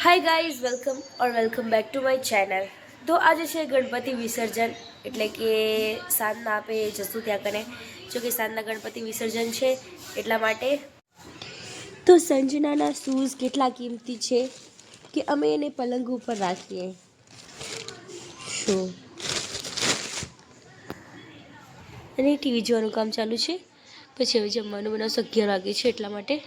Hi guys welcome or welcome back to my channel તો આજે છે ગણપતિ વિસર્જન, એટલે કે સાંજના આપે જશું ત્યાં કને. જો કે સાંજના ગણપતિ વિસર્જન છે, એટલા માટે. તો સંજનાના શૂઝ કેટલા કિંમતી છે કે અમે એને પલંગ ઉપર રાખીએ? શું. અને ટીવી જોવાનું કામ ચાલુ છે. પછી હવે જમવાનું બનાવશો, અગિયાર વાગે છે એટલા માટે.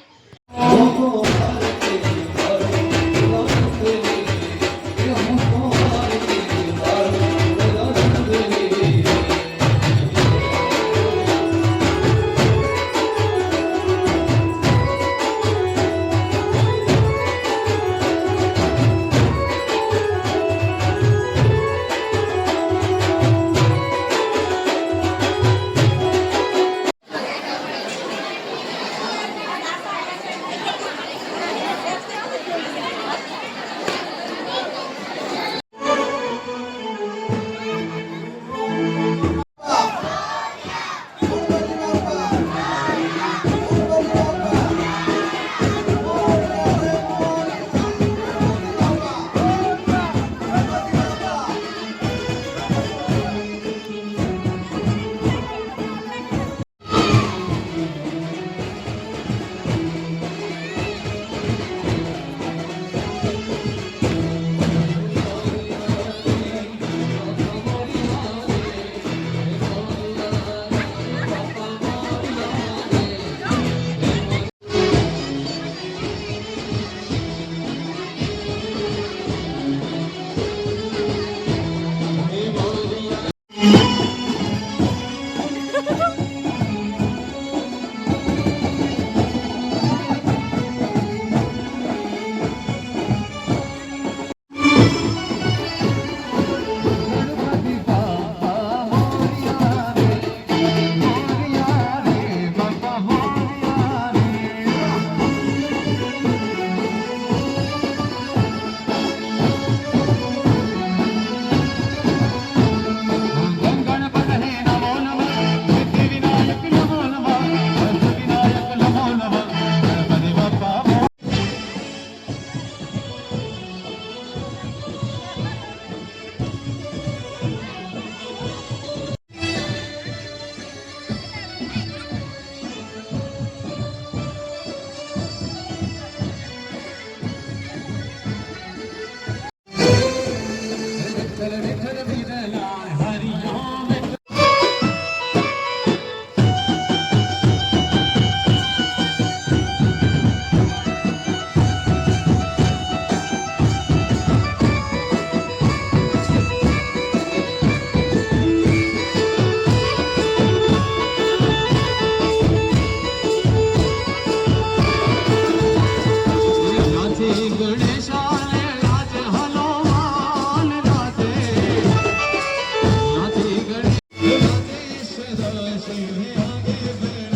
आगे बनो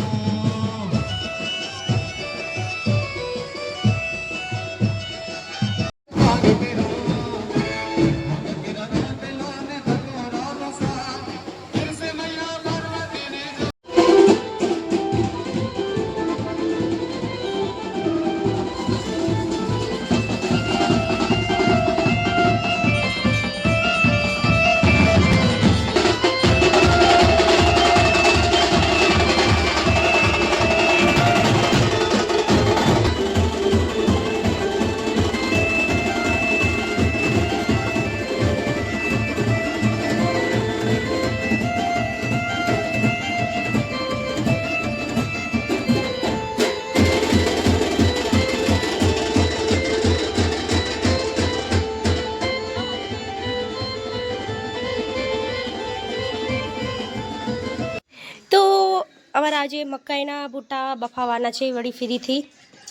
અમારા આજે મકાઈના બૂટા બફાવાના છે, વળી ફીરીથી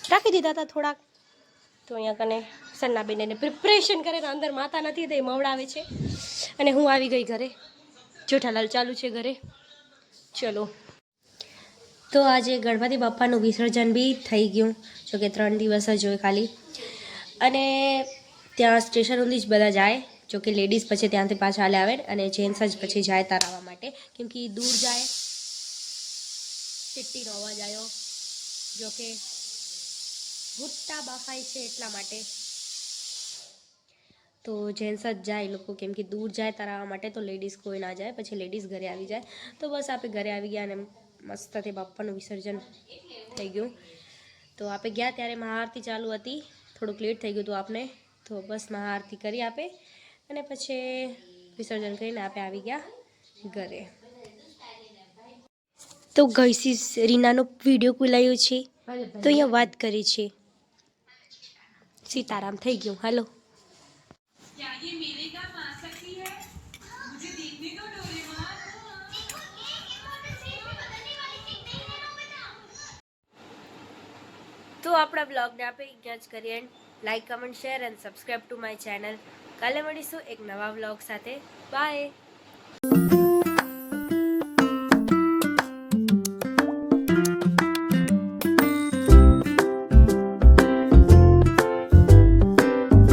રાખી દીધા હતા થોડાક. તો અહીંયા કને સન્નાબેન એને પ્રિપરેશન કરે ને અંદર માતા નથી, તે મવડાવે છે. અને હું આવી ગઈ ઘરે. જેઠાલાલ ચાલુ છે ઘરે. ચલો. તો આજે ગણપતિ બાપ્પાનું વિસર્જન બી થઈ ગયું, જો કે ત્રણ દિવસ જ હોય ખાલી. અને ત્યાં સ્ટેશન સુધી જ બધા જાય, જો કે લેડીઝ પછી ત્યાંથી પાછા હાલે આવે અને જેન્ટ્સ જ પછી જાય તારાવા માટે, કેમ કે દૂર જાય. સિટ્ટીનો અવાજ આવ્યો જોકે ભૂટ્ટા બફાય છે એટલા માટે. તો જેન્ટ્સ જ જાય લોકો, કેમ કે દૂર જાય તરાવવા માટે તો લેડીઝ કોઈ ના જાય, પછી લેડીઝ ઘરે આવી જાય. તો બસ આપણે ઘરે આવી ગયા અને મસ્તથી બાપ્પાનું વિસર્જન થઈ ગયું. તો આપણે ગયા ત્યારે મહાઆરતી ચાલુ હતી, થોડુંક લેટ થઈ ગયું હતું આપને. તો બસ મહાઆરતી કરી આપે અને પછી વિસર્જન કરીને આપણે આવી ગયા ઘરે. તો ગઈસી રીનાનો વીડિયો ખુલાયો છે. તો અહીંયા વાત કરી છે. સીતારામ થઈ ગયું. હાલો. તો આપણા બ્લોગને આપણે અહીંયા જ કરીએ like comment share and subscribe to my channel કાલે મળીશું એક નવા બ્લોગ સાથે. બાય